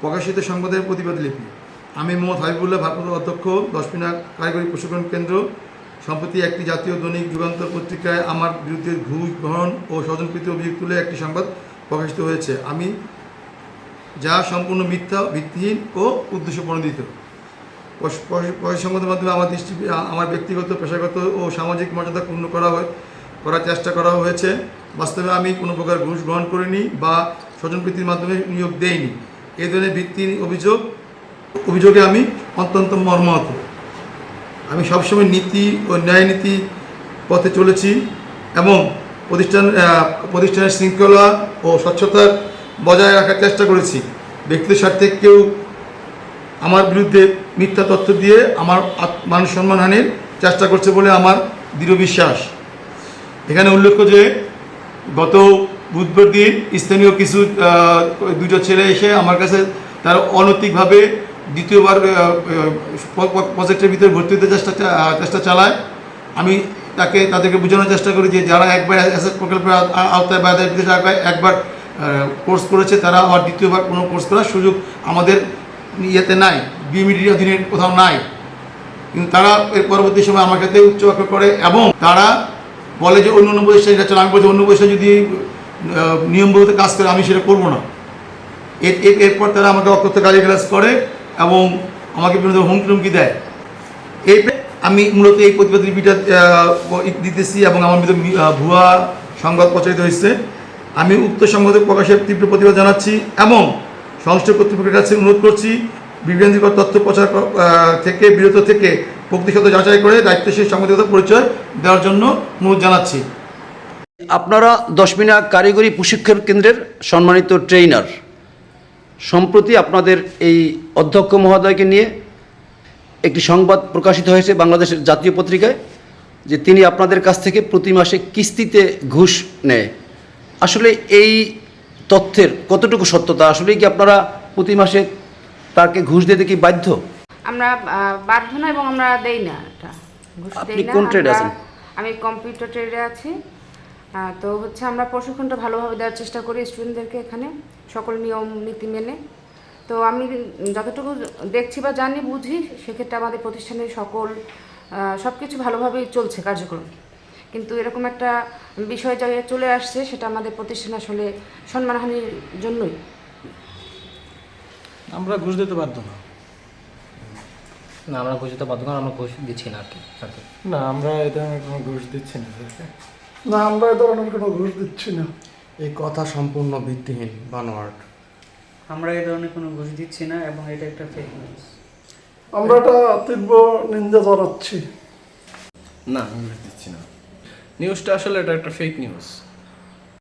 প্রকাশিত সংবাদের প্রতিবাদ লিপি। আমি মোহাম্মদ হাবিবুল্লাহ ভারপ্রাপ্ত অধ্যক্ষ, দশমিনা কারিগরি প্রশিক্ষণ কেন্দ্র। সম্প্রতি একটি জাতীয় দৈনিক যুগান্তর পত্রিকায় আমার বিরুদ্ধে ঘুষ গ্রহণ ও স্বজনপ্রীতি অভিযোগ তুলে একটি সংবাদ প্রকাশিত হয়েছে। আমি যা সম্পূর্ণ মিথ্যা, ভিত্তিহীন ও উদ্দেশ্য প্রণোদিত সংবাদের মাধ্যমে আমার দৃষ্টি, আমার ব্যক্তিগত, পেশাগত ও সামাজিক মর্যাদা পূর্ণ করা হয়, করার চেষ্টা করা হয়েছে। বাস্তবে আমি কোনো প্রকার ঘুষ গ্রহণ করিনি বা স্বজনপ্রীতির মাধ্যমে নিয়োগ দেইনি। এই ধরনের ভিত্তিহীন অভিযোগ, অভিযোগে আমি অত্যন্ত মর্মাহত। আমি সবসময় নীতি ও ন্যায় নীতি পথে চলেছি এবং প্রতিষ্ঠান প্রতিষ্ঠানের শৃঙ্খলা ও স্বচ্ছতা বজায় রাখার চেষ্টা করেছি। ব্যক্তিগত স্বার্থে কেউ আমার বিরুদ্ধে মিথ্যা তথ্য দিয়ে আমার মান সম্মানহানির চেষ্টা করছে বলে আমার দৃঢ় বিশ্বাস। এখানে উল্লেখ্য যে গত বুধবার দিন স্থানীয় কিছু দুটো ছেলে এসে আমার কাছে তারা অনৈতিকভাবে দ্বিতীয়বার প্রজেক্টের ভিতরে ভর্তি হতে চেষ্টা চেষ্টা চালায়। আমি তাকে, তাদেরকে বোঝানোর চেষ্টা করি যে যারা একবার অ্যাসেস প্রকল্পের আওতায় বা একবার- কোর্স করেছে, তারা আবার দ্বিতীয়বার কোনো কোর্স করার সুযোগ আমাদের ইয়েতে নাই বিমিডির অধীনে কোথাও নাই। কিন্তু তারা এর পরবর্তী সময় আমার কাছে উচ্চ করে এবং তারা বলে যে অন্য অন্য চলে আমি বলছি অন্য প্রতিষ্ঠান যদি আহ, নিয়মবহিত কাজ করে আমি সেটা করব না। এর- এর- এরপর তারা আমাকে অকথ্য গালিগালাজ করে এবং আমাকে বিভিন্ন হুমকি টুমকি দেয়। এই আমি মূলত এই প্রতিবাদ লিপিটা দিতেছি এবং আমার ভিতরে ভুয়া সংবাদ প্রচারিত হয়েছে। আমি উক্ত সংবাদে প্রকাশের তীব্র প্রতিবাদ জানাচ্ছি এবং সংশ্লিষ্ট কর্তৃপক্ষের কাছে অনুরোধ করছি বিভ্রান্তিকর তথ্য প্রচার থেকে বিরত থেকে প্রকৃতিগত যাচাই করে দায়িত্বশীল সাংবাদিকতা পরিচয় দেওয়ার জন্য অনুরোধ জানাচ্ছি। আপনারা দশমিনা কারিগরি প্রশিক্ষণ কেন্দ্রের সম্মানিত ট্রেইনার সম্প্রতি আপনাদের এই অধ্যক্ষ মহোদয়কে নিয়ে একটি সংবাদ প্রকাশিত হয়েছে বাংলাদেশের জাতীয় পত্রিকায় যে তিনি আপনাদের কাছ থেকে প্রতি মাসে কিস্তিতে ঘুষ নেয়। আসলে এই তথ্যের কতটুকু সত্যতা? আসলে কি আপনারা প্রতি মাসে তাকে ঘুষ দিতে কি বাধ্য? আমরা বাধ্য না এবং আমরা দেই না এটা। আপনি কোন আমরা- আছেন? আমি কম্পিউটার ট্রেডে আছি। তো হচ্ছে আমরা প্রশিক্ষণটা ভালোভাবে দেওয়ার চেষ্টা করি স্টুডেন্টদেরকে এখানে সকল নিয়ম নীতি মেনে। তো আমি যতটুকু দেখছি বা জানি বুঝি সেক্ষেত্রে আমাদের প্রতিষ্ঠানের সকল সব কিছু ভালোভাবেই চলছে কার্যক্রম। কিন্তু এরকম একটা বিষয় জায়গায় চলে আসছে সেটা আমাদের প্রতিষ্ঠান আসলে সম্মানহানির জন্যই। আমরা ঘুষ দিতে বাধ্য না। না আমরা ঘুষ দিতে বাধ্য কারণ আমরা ঘুষ দিচ্ছি না আর কি না আমরা এটা কোনো ঘুষ দিচ্ছি না। না আমরা এ ধরনের কোনো ঘুষ দিচ্ছি না। এই কথা সম্পূর্ণ ভিত্তিহীন বানোয়াট। আমরা এই ধরনের কোনো ঘুষ দিচ্ছি না এবং এটা একটা ফেক নিউজ আমরা এটা তীব্র নিন্দা জানাচ্ছি। না আমরা দিচ্ছি না। নিউজটা আসলে এটা একটা ফেক নিউজ